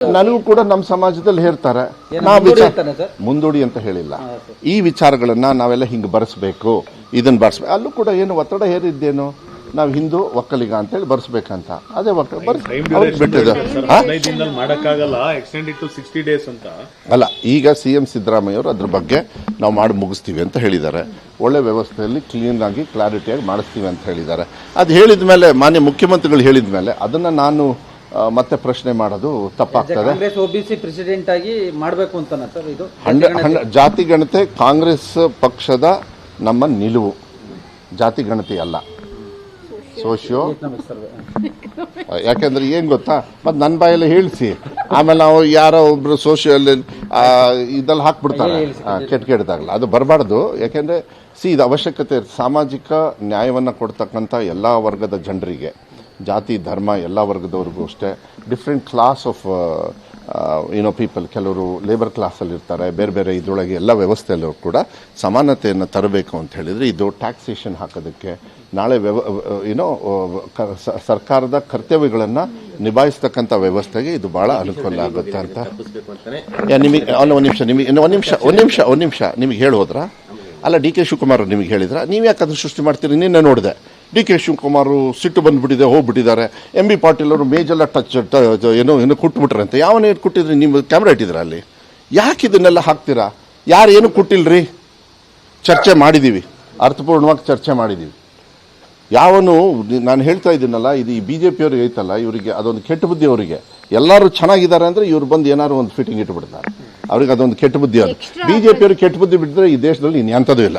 ನನಗೂ ಕೂಡ ನಮ್ಮ ಸಮಾಜದಲ್ಲಿ ಹೇಳ್ತಾರೆ. ನಾವು ಮುಂದೂಡಿ ಸರ್? ಮುಂದೂಡಿ ಅಂತ ಹೇಳಿಲ್ಲ. ಈ ವಿಚಾರಗಳನ್ನ ನಾವೆಲ್ಲ ಹಿಂಗೆ ಬರೆಸ್ಬೇಕು ಇದನ್ನ ಬರ್ಸ್ಬೇಕು ಅಲ್ಲೂ ಕೂಡ ಏನು ಒತ್ತಡ ಹೇರಿದ್ದೇನು? ನಾವು ಹಿಂದೂ ಒಕ್ಕಲಿಗ ಅಂತ ಹೇಳಿ ಬರ್ಸ್ಬೇಕಂತ. ಅದೇ ಅಂತ. ಅಲ್ಲ ಈಗ ಸಿ ಎಂ ಸಿದ್ದರಾಮಯ್ಯ ಅವರು ಅದ್ರ ಬಗ್ಗೆ ನಾವು ಮಾಡಿ ಮುಗಿಸ್ತೀವಿ ಅಂತ ಹೇಳಿದ್ದಾರೆ. ಒಳ್ಳೆ ವ್ಯವಸ್ಥೆಯಲ್ಲಿ ಕ್ಲೀನ್ ಆಗಿ ಕ್ಲಾರಿಟಿಯಾಗಿ ಮಾಡಿಸ್ತೀವಿ ಅಂತ ಹೇಳಿದ್ದಾರೆ. ಅದು ಹೇಳಿದ ಮೇಲೆ ಮಾನ್ಯ ಮುಖ್ಯಮಂತ್ರಿಗಳು ಹೇಳಿದ ಮೇಲೆ ಅದನ್ನ ನಾನು ಮತ್ತೆ ಪ್ರಶ್ನೆ ಮಾಡೋದು ತಪ್ಪಾಗ್ತದೆ. ಕಾಂಗ್ರೆಸ್ ಒಬಿಸಿ ಪ್ರೆಸಿಡೆಂಟ್ ಆಗಿ ಮಾಡಬೇಕು ಅಂತನ ಸರ್ ಇದು? ಜಾತಿ ಗಣತೆ. ಕಾಂಗ್ರೆಸ್ ಪಕ್ಷದ ನಮ್ಮ ನಿಲುವು. ಜಾತಿ ಗಣತಿ ಅಲ್ಲ. ಸರ್ವೆ. ಯಾಕೆಂದ್ರೆ ಏನ್ ಗೊತ್ತಾ? ಮತ್ತೆ ನನ್ನ ಬಾಯಲ್ಲಿ ಹೇಳಿಸಿ. ಆಮೇಲೆ ನಾವು ಯಾರೋ ಒಬ್ರು ಸೋಷಿಯಲ್ ಇದಲ್ಲಿ ಹಾಕ್ಬಿಡ್ತಾರೆ. ಆ, ಕೆಟ್ಟ ಕೆಟ್ಟದಾಗಲ್ಲ ಅದು ಬರಬಾರ್ದು. ಯಾಕೆಂದ್ರೆ ಸಿ ಇದು ಅವಶ್ಯಕತೆ ಇರುತ್ತೆ. ಸಾಮಾಜಿಕ ನ್ಯಾಯವನ್ನ ಕೊಡ್ತಕ್ಕಂಥ ಎಲ್ಲಾ ವರ್ಗದ ಜನರಿಗೆ. ಜಾತಿ, ಧರ್ಮ ಎಲ್ಲ ವರ್ಗದವ್ರಿಗೂ ಅಷ್ಟೇ. ಡಿಫ್ರೆಂಟ್ ಕ್ಲಾಸ್ ಆಫ್ ಏನೋ ಪೀಪಲ್ ಕೆಲವರು ಲೇಬರ್ ಕ್ಲಾಸಲ್ಲಿ ಇರ್ತಾರೆ, ಬೇರೆ ಬೇರೆ ಇದರೊಳಗೆ ಎಲ್ಲ ವ್ಯವಸ್ಥೆಯಲ್ಲೂ ಕೂಡ ಸಮಾನತೆಯನ್ನು ತರಬೇಕು ಅಂತ ಹೇಳಿದರೆ ಇದು ಟ್ಯಾಕ್ಸೇಷನ್ ಹಾಕೋದಕ್ಕೆ ನಾಳೆ ವ್ಯವ ಏನೋ ಸರ್ಕಾರದ ಕರ್ತವ್ಯಗಳನ್ನು ನಿಭಾಯಿಸ್ತಕ್ಕಂಥ ವ್ಯವಸ್ಥೆಗೆ ಇದು ಭಾಳ ಅನುಕೂಲ ಆಗುತ್ತೆ ಅಂತ. ನಿಮಗೆ ಒಂದು ನಿಮಿಷ, ನಿಮಗೆ ಒಂದು ನಿಮಿಷ ಒಂದು ನಿಮಿಷ ಒಂದು ನಿಮಿಷ. ನಿಮಗೆ ಹೇಳೋದ್ರಾ? ಅಲ್ಲ, ಡಿ ಕೆ ಶಿವಕುಮಾರ್ ನಿಮಗೆ ಹೇಳಿದ್ರ? ನೀವು ಯಾಕಂದ್ರೆ ಸೃಷ್ಟಿ ಮಾಡ್ತೀರಿ? ನಿನ್ನೆ ನೋಡಿದೆ. ಡಿ ಕೆ ಶಿವಕುಮಾರ್ ಸಿಟ್ಟು ಬಂದ್ಬಿಟ್ಟಿದೆ ಹೋಗ್ಬಿಟ್ಟಿದ್ದಾರೆ. ಎಂ ಬಿ ಪಾಟೀಲ್ ಅವರು ಮೇಜೆಲ್ಲ ಟಚ್ ಏನೋ ಏನೋ ಕುಟ್ಬಿಟ್ರಂತೆ. ಯಾವನೇ ಕುಟ್ಟಿದ್ರಿ ನಿಮ್ಮ ಕ್ಯಾಮ್ರಾ ಇಟ್ಟಿದ್ರೆ ಅಲ್ಲಿ? ಯಾಕೆ ಇದನ್ನೆಲ್ಲ ಹಾಕ್ತೀರಾ? ಯಾರು ಏನು ಕೊಟ್ಟಿಲ್ಲರಿ ಚರ್ಚೆ ಮಾಡಿದ್ದೀವಿ ಅರ್ಥಪೂರ್ಣವಾಗಿ ಚರ್ಚೆ ಮಾಡಿದ್ದೀವಿ ಯಾವನು ನಾನು ಹೇಳ್ತಾ ಇದ್ದೀನಲ್ಲ ಇದು ಈ ಬಿ ಜೆ ಪಿಯವ್ರಿಗೆ ಐತಲ್ಲ ಇವರಿಗೆ ಅದೊಂದು ಕೆಟ್ಟ ಬುದ್ಧಿ ಅವರಿಗೆ. ಎಲ್ಲರೂ ಚೆನ್ನಾಗಿದ್ದಾರೆ ಅಂದ್ರೆ ಇವ್ರು ಬಂದು ಏನಾದ್ರು ಒಂದು ಫಿಟ್ಟಿಂಗ್ ಇಟ್ಬಿಡ್ತಾರೆ. ಅವ್ರಿಗೆ ಅದೊಂದು ಕೆಟ್ಟ ಬುದ್ಧಿ ಅದು. ಬಿ ಜೆ ಪಿಯವ್ರಿಗೆ ಕೆಟ್ಟ ಬುದ್ಧಿ ಬಿಟ್ಟಿದ್ರೆ ಈ ದೇಶದಲ್ಲಿ ಇನ್ನು ಎಂಥದೂ ಇಲ್ಲ